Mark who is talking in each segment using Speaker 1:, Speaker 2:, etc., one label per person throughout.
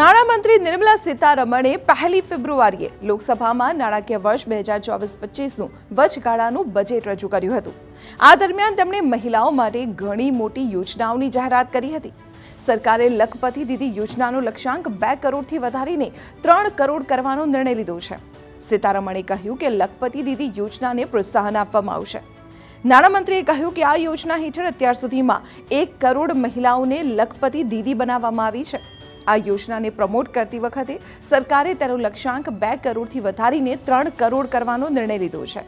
Speaker 1: નાણામંત્રી નિર્મલા સીતારમણે પહેલી ફેબ્રુઆરીએ લોકસભામાં નાણાકીય વર્ષ બે હજાર ચોવીસ પચીસનું વચગાળાનું બજેટ રજૂ કર્યું હતું. આ દરમિયાન તેમણે મહિલાઓ માટે ઘણી મોટી યોજનાઓની જાહેરાત કરી હતી. સરકારે લખપતિ દીદી યોજનાનો લક્ષ્યાંક બે કરોડથી વધારીને ત્રણ કરોડ કરવાનો નિર્ણય લીધો છે. સીતારમણે કહ્યું કે લખપતિ દીદી યોજનાને પ્રોત્સાહન આપવામાં આવશે. નાણામંત્રીએ કહ્યું કે આ યોજના હેઠળ અત્યાર સુધીમાં એક કરોડ મહિલાઓને લખપતિ દીદી બનાવવામાં આવી છે. આ યોજનાને પ્રમોટ કરતી વખતે સરકારે તેનો લક્ષ્યાંક બે કરોડથી વધારીને ત્રણ કરોડ કરવાનો નિર્ણય લીધો છે.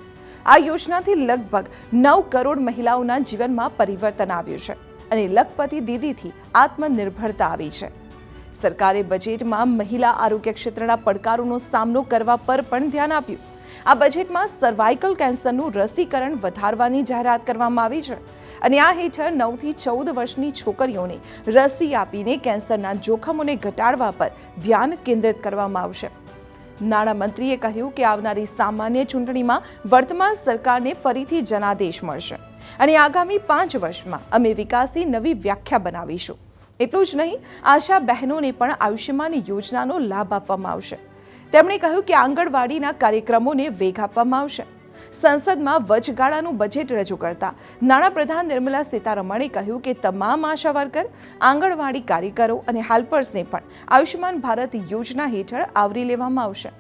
Speaker 1: આ યોજનાથી લગભગ નવ કરોડ મહિલાઓના જીવનમાં પરિવર્તન આવ્યું છે અને લખપતિ દીદીથી આત્મનિર્ભરતા આવી છે. સરકારે બજેટમાં મહિલા આરોગ્ય ક્ષેત્રના પડકારોનો સામનો કરવા પર પણ ધ્યાન આપ્યું. આ બજેટમાં સર્વાઇકલ કેન્સરનું રસીકરણ વધારવાની જાહેરાત કરવામાં આવી છે. અને આ હેઠળ નવથી ચૌદ વર્ષની છોકરીઓને રસી આપીને કેન્સરના જોખમોને ઘટાડવા પર ધ્યાન કેન્દ્રિત કરવામાં આવશે. નાણામંત્રીએ કહ્યું કે આવનારી સામાન્ય ચૂંટણીમાં વર્તમાન સરકારને ફરીથી જનાદેશ મળશે. અને આગામી પાંચ વર્ષમાં અમે વિકાસની નવી વ્યાખ્યા બનાવીશું. એટલું જ નહીં, આશા બહેનોને પણ આયુષ્યમાન યોજનાનો લાભ આપવામાં આવશે. તેમણે કહ્યું કે આંગણવાડીના કાર્યક્રમોને વેગ આપવામાં આવશે. સંસદમાં વચગાળાનું બજેટ રજૂ કરતા નાણાપ્રધાન નિર્મલા સીતારમણે કહ્યું કે તમામ આશા વર્કર, આંગણવાડી કાર્યકરો અને હેલ્પર્સને પણ આયુષ્યમાન ભારત યોજના હેઠળ આવરી લેવામાં આવશે.